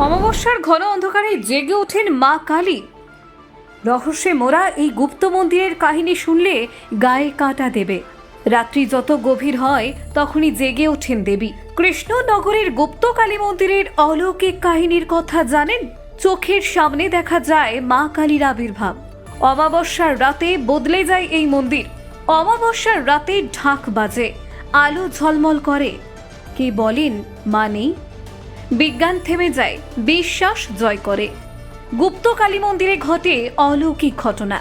অমাবস্যার ঘন অন্ধকারে জেগে ওঠেন মা কালী। রহস্যে মোরা এই গুপ্ত মন্দিরের কাহিনী শুনলে গায়ে কাঁটা দেবে। রাত্রি যত গভীর হয়, তখনই জেগে ওঠেন দেবী। কৃষ্ণনগরের গুপ্ত কালী মন্দিরের অলৌকিক কাহিনীর কথা জানেন? চোখের সামনে দেখা যায় মা কালীর আবির্ভাব। অমাবস্যার রাতে বদলে যায় এই মন্দির। অমাবস্যার রাতে ঢাক বাজে, আলো ঝলমল করে। কে বলেন, মা নেই? বিজ্ঞান থেমে যায়, বিশ্বাস জয় করে। গুপ্ত কালী মন্দিরে ঘটে অলৌকিক ঘটনা।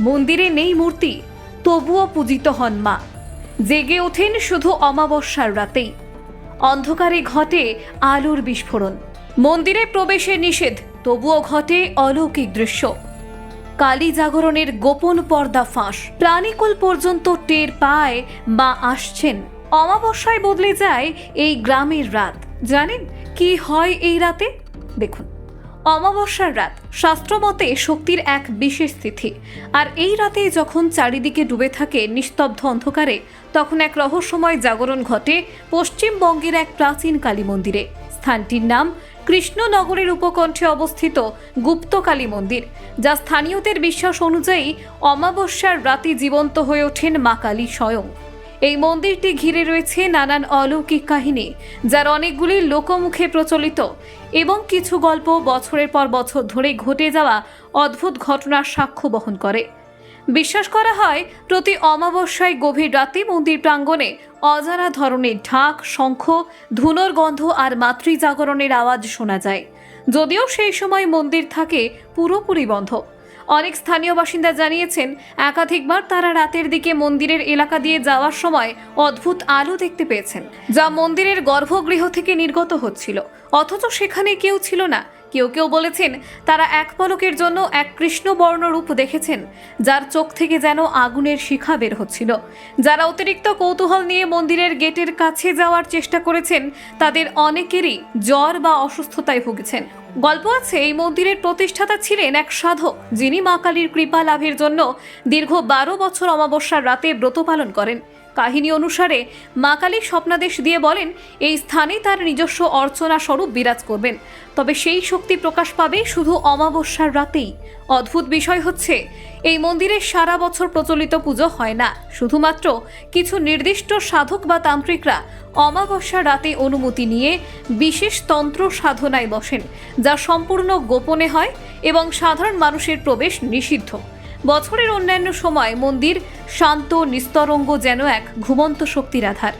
মন্দিরে নেই মূর্তি, তবুও পূজিত হন মা। জেগে ওঠেন শুধু অমাবস্যার রাতেই। অন্ধকারে ঘটে আলোর বিস্ফোরণ। মন্দিরে প্রবেশে নিষেধ, তবুও ঘটে অলৌকিক দৃশ্য। কালী জাগরণের গোপন পর্দা ফাঁস। প্রাণীকুল পর্যন্ত টের পায় মা আসছেন। অমাবস্যায় বদলে যায় এই গ্রামের রাত। জানেন কি হয় এই রাতে? দেখুন, অমাবস্যার রাত শাস্ত্রমতে শক্তির এক বিশেষ তিথি। আর এই রাতে যখন চারিদিকে ডুবে থাকে নিস্তব্ধ অন্ধকারে, তখন এক রহস্যময় জাগরণ ঘটে পশ্চিমবঙ্গের এক প্রাচীন কালী মন্দিরে। স্থানটির নাম কৃষ্ণনগরের উপকণ্ঠে অবস্থিত গুপ্ত কালী মন্দির, যা স্থানীয়দের বিশ্বাস অনুযায়ী অমাবস্যার রাতে জীবন্ত হয়ে ওঠেন মা কালী স্বয়ং। এই মন্দিরটি ঘিরে রয়েছে নানান অলৌকিক কাহিনী, যার অনেকগুলি লোকমুখে প্রচলিত এবং কিছু গল্প বছরের পর বছর ধরে ঘটে যাওয়া অদ্ভুত ঘটনার সাক্ষ্য বহন করে। বিশ্বাস করা হয়, প্রতি অমাবস্যায় গভীর রাতে মন্দির প্রাঙ্গণে অজানা ধরনের ঢাক, শঙ্খ ধুনোর গন্ধ আর মাতৃজাগরণের আওয়াজ শোনা যায়। যদিও সেই সময় মন্দির থাকে পুরোপুরি বন্ধ। অনেক স্থানীয় বাসিন্দা জানিয়েছেন, একাধিকবার তারা রাতের দিকে মন্দিরের এলাকা দিয়ে যাওয়ার সময় অদ্ভুত আলো দেখতে পেয়েছেন, যা মন্দিরের গর্ভগৃহ থেকে নির্গত হচ্ছিল। অথচ সেখানে কেউ ছিল না। কেউ কেউ বলেছেন, তারা এক পলকের জন্য এক কৃষ্ণবর্ণ রূপ দেখেছেন, যার চোখ থেকে যেন আগুনের শিখা বের হচ্ছিল। যারা অতিরিক্ত কৌতূহল নিয়ে মন্দিরের গেটের কাছে যাওয়ার চেষ্টা করেছেন, তাদের অনেকেরই জ্বর বা অসুস্থতায় ভুগেছেন। গল্প আছে, এই মন্দিরের প্রতিষ্ঠাতা ছিলেন এক সাধক, যিনি মা কালীর কৃপা লাভের জন্য দীর্ঘ বারো বছর অমাবস্যার রাতে ব্রত পালন করেন। কাহিনী অনুসারে, মা কালী স্বপ্নাদেশ দিয়ে বলেন, এই স্থানে তার নিজস্ব অর্চনা স্বরূপ বিরাজ করবেন। তবে সেই শক্তি প্রকাশ পাবে শুধু অমাবস্যার রাতেই। অদ্ভুত বিষয় হচ্ছে, এই মন্দিরে সারা বছর প্রচলিত পুজো হয় না। শুধুমাত্র কিছু নির্দিষ্ট সাধক বা তান্ত্রিকরা অমাবস্যা রাতে অনুমতি নিয়ে বিশেষ তন্ত্র সাধনায় বসেন, যা সম্পূর্ণ গোপনে হয় এবং সাধারণ মানুষের প্রবেশ নিষিদ্ধ। বছরের অন্যান্য সময় মন্দির শান্ত, নিস্তরঙ্গ যেন এক ঘুমন্ত শক্তির আধার।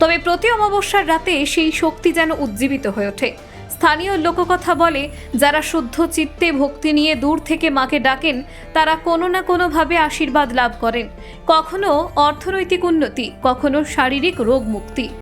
তবে প্রতি অমাবস্যার রাতে সেই শক্তি যেন উজ্জীবিত হয়ে ওঠে। স্থানীয় লোককথা বলে, যারা শুদ্ধ চিত্তে ভক্তি নিয়ে দূর থেকে মাকে ডাকেন, তারা কোনো না কোনোভাবে আশীর্বাদ লাভ করেন। কখনো অর্থনৈতিক উন্নতি, কখনো শারীরিক রোগ মুক্তি